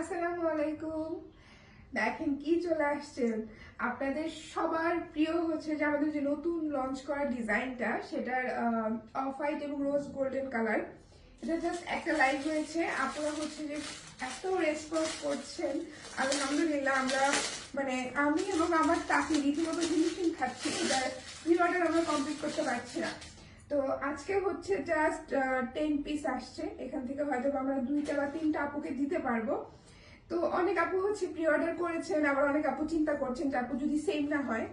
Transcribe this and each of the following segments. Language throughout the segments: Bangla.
আসসালামু আলাইকুম। দেখেন কি চলে আসছেন আপনাদের সবার প্রিয় হচ্ছে যে আমাদের যে নতুন লঞ্চ করা ডিজাইনটা, সেটার অফ হোয়াইট এবং রোজ গোল্ডেন কালার এটা জাস্ট একটা লাইভ হয়েছে। আপনারা হচ্ছে যে এত রেসপন্স করছেন। আলহামদুলিল্লাহ, আমরা মানে আমি এবং আমার তাকে রীতিমতো হিমশিম খাচ্ছি। এটার প্রি অর্ডার আমরা কমপ্লিট করতে পারছি না। তো আজকে হচ্ছে জাস্ট টেন পিস আসছে। এখান থেকে হয়তো আমরা দুইটা বা তিনটা আপুকে দিতে পারব। তো অনেক আপু হচ্ছে প্রি অর্ডার করেছেন, আবার অনেক আপু চিন্তা করছেন যে আপু যদি সেম না হয়,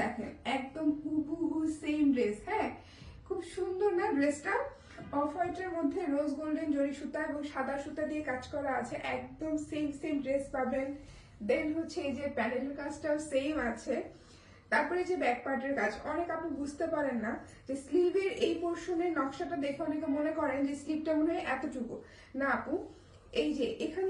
দেখেন একদম হুবহু সেম ড্রেস হ্যাঁ? খুব সুন্দর না ড্রেসটা অফ হোয়াইটের মধ্যে রোজ গোল্ডেন জরি সুতা এবং সাদা সুতা দিয়ে কাজ করা আছে। একদম সেম সেম ড্রেস পাবেন। দেন হচ্ছে এই যে প্যানেলের কাজটাও সেম আছে। তারপরে যে ব্যাক পার্টের কাজ, অনেক আপনি বুঝতে পারেন না যে স্লিভের এই পোর্শনের নকশাটা দেখে অনেকে মনে করেন যে স্লিভটা মনে হয় এতটুকু। না আপু, এই যে এখান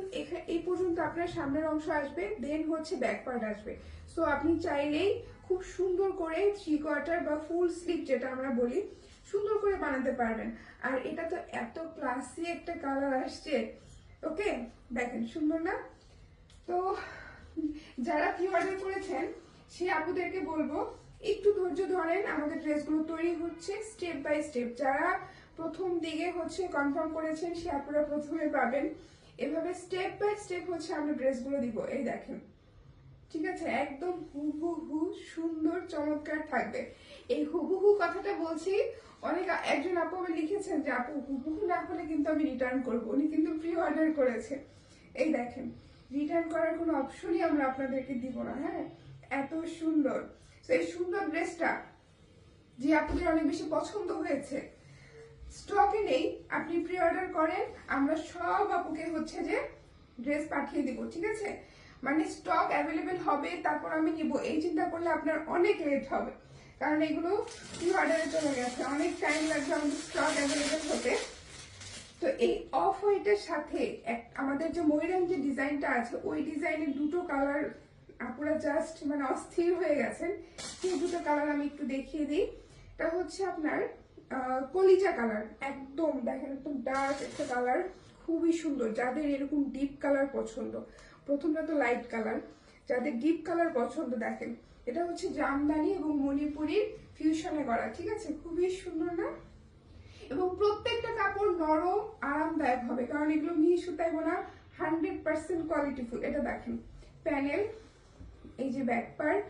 এই পর্যন্ত আপনার সামনের অংশ আসবে দেন হচ্ছে ব্যাক পার্ট আসবে। সো আপনি চাইলেই খুব সুন্দর করে থ্রি কোয়ার্টার বা ফুল স্লিভ যেটা আমরা বলি, সুন্দর করে বানাতে পারবেন। আর এটা তো এত ক্লাসি একটা কালার আসছে ওকে দেখেন, সুন্দর না? তো, যারা প্রি অর্ডার করেছেন সেই আপুদেরকে বলব, একটু ধৈর্য ধরেন, আমাদের ড্রেসগুলো তৈরি হচ্ছে স্টেপ বাই স্টেপ। যারা প্রথম দিকে হচ্ছে কনফার্ম করেছেন, সে আপুরা প্রথমে পাবেন। এভাবে স্টেপ বাই স্টেপ হচ্ছে আমরা ড্রেসগুলো দিব। এই দেখেন, ঠিক আছে? একদম হুবহু সুন্দর, চমৎকার থাকবে। এই হুবহু কথাটা বলছি, অনেক একজন আপু আমি লিখেছেন যে, আপু, হুবহু না হলে কিন্তু আমি রিটার্ন করব। উনি কিন্তু প্রি অর্ডার করেছে এই দেখেন রিটার্ন করার কোনো অপশনই আমরা আপনাদেরকে দিব না হ্যাঁ? এত সুন্দর। এই সুন্দর ড্রেসটা, যে আপনাদের অনেক বেশি পছন্দ হয়েছে। স্টকে নেই, আপনি প্রি অর্ডার করেন, আমরা সব আপুকে হচ্ছে যে ড্রেস পাঠিয়ে দিব, ঠিক আছে? মানে স্টক অ্যাভেলেবেল হবে, তারপর আমি নিব। এই চিন্তা করলে আপনার অনেক লেট হবে, কারণ এগুলো প্রি অর্ডারে চলে গেছে। অনেক টাইম লাগবে আমাদের স্টক অ্যাভেলেবেল হতে। তো এই অফ হোয়াইটের সাথে আমাদের যে ময়ূরাম যে ডিজাইনটা আছে, ওই ডিজাইনের দুটো কালার আপুরা জাস্ট মানে অস্থির হয়ে গেছেন। সেই দুটো কালার আমি একটু দেখিয়ে দিই। এটা হচ্ছে আপনার কলিজা কালার একদম দেখেন, একদম ডার্ক একটা কালার খুবই সুন্দর। যাদের এরকম ডিপ কালার পছন্দ, প্রথমটা তো লাইট কালার যাদের ডিপ কালার পছন্দ, দেখেন, এটা হচ্ছে জামদানি এবং মণিপুরির ফিউশনে করা ঠিক আছে? খুবই সুন্দর না? এবং প্রত্যেকটা কাপড় নরম, আরামদায়ক হবে। কারণ এগুলো মিহি সুতায় বোনা হান্ড্রেড পার্সেন্ট কোয়ালিটিফুল এটা দেখেন প্যানেল এই যে ব্যাক পার্ট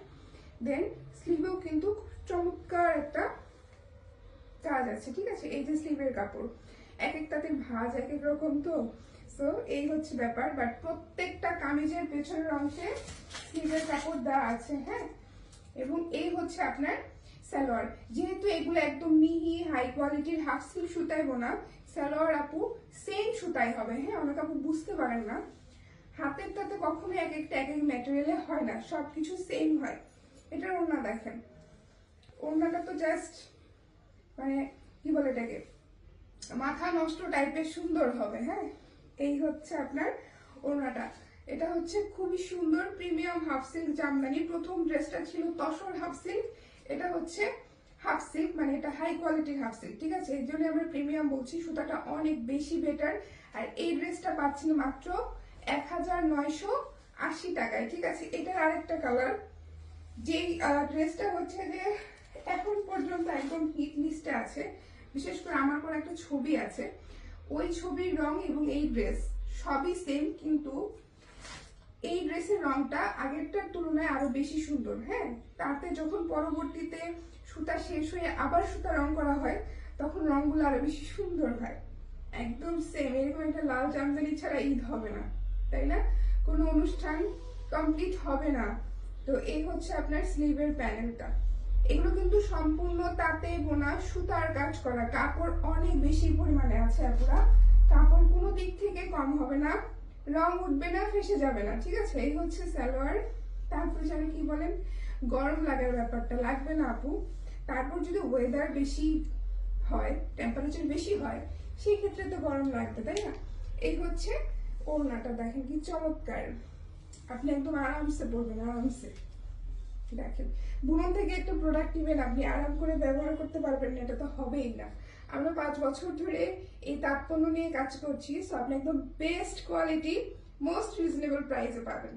দেন স্লিভেও কিন্তু চমৎকার একটা কাজ আছে, ঠিক আছে? এই যে স্লিভের কাপড় এক একটাতে ভাজ এক এক রকম তো? সো এই হচ্ছে ব্যাপার বাট প্রত্যেকটা কামিজের পেছনের অংশে স্লিভের কাপড় দেওয়া আছে হ্যাঁ? এবং এই হচ্ছে আপনার সালোয়ার। যেহেতু এগুলো একদম মিহি হাই কোয়ালিটির হাফ সিল্ক সুতায় বোনা, সালোয়ার আপু সেম সুতায় হবে হ্যাঁ? অনেক আপু বুঝতে পারেন না। হাতেরটাতে কখনো এক একটা এক এক ম্যাটেরিয়ালে হয় না, সবকিছু সেম হয়। এটার ওড়না দেখেন। ওড়নাটা তো জাস্ট মানে কি বলে এটাকে? মাথা নষ্ট টাইপের সুন্দর হবে হ্যাঁ? এই হচ্ছে আপনার ওড়নাটা। এটা হচ্ছে খুবই সুন্দর প্রিমিয়াম হাফ সিল্ক জামদানি। প্রথম ড্রেসটা ছিল তসর হাফ সিল্ক এটা হচ্ছে হাফ সিল্ক মানে এটা হাই কোয়ালিটির হাফ সিল্ক ঠিক আছে? এই জন্য আমরা প্রিমিয়াম বলছি, সুতাটা অনেক বেশি বেটার আর এই ড্রেসটা পাচ্ছেন মাত্র এক হাজার নয়শো আশি টাকায়, ঠিক আছে? এটার আরেকটা কালার যেই ড্রেসটা হচ্ছে যে এখন পর্যন্ত একদম হিট লিস্টে আছে। বিশেষ করে আমার পর একটা ছবি আছে। ওই ছবির রং এবং এই ড্রেস সবই সেম কিন্তু এই ড্রেসের রংটা আগেরটার তুলনায় আরও বেশি সুন্দর হ্যাঁ? তাতে যখন পরবর্তীতে সুতা শেষ হয়ে আবার সুতা রং করা হয়, তখন রংগুলো আরও বেশি সুন্দর হয়। একদম সেম এরকম একটা লাল জামদানি ছাড়া ঈদ হবে না। তাই না? কোনো অনুষ্ঠান কমপ্লিট হবে না। তো এই হচ্ছে আপনার স্লিভের প্যানেলটা এগুলো কিন্তু সম্পূর্ণ তাতে বোনা সুতার কাজ করা। কাপড় অনেক বেশি পরিমাণে আছে আপুরা। কাপড় কোনো দিক থেকে কম হবে না। রং উঠবে না, ফেসে যাবে না, ঠিক আছে? এই হচ্ছে সালোয়ার। তারপর যেন কি বলেন? গরম লাগার ব্যাপারটা লাগবে না আপু। তারপর যদি ওয়েদার বেশি হয় টেম্পারেচার বেশি হয়, সেই ক্ষেত্রে তো গরম লাগবে, তাই না? এই হচ্ছে ওড়নাটা দেখেন কি চমৎকার। আপনি একদম আরামসে পরবেন আরামসে। দেখেন, বুনন থেকে একটু প্রোডাক্ট নেবেন আপনি আরাম করে ব্যবহার করতে পারবেন না, এটা তো হবেই না। আমরা পাঁচ বছর ধরে এই তাৎপণ্য নিয়ে কাজ করছি সো আপনি একদম বেস্ট কোয়ালিটি মোস্ট রিজনেবল প্রাইসে পাবেন।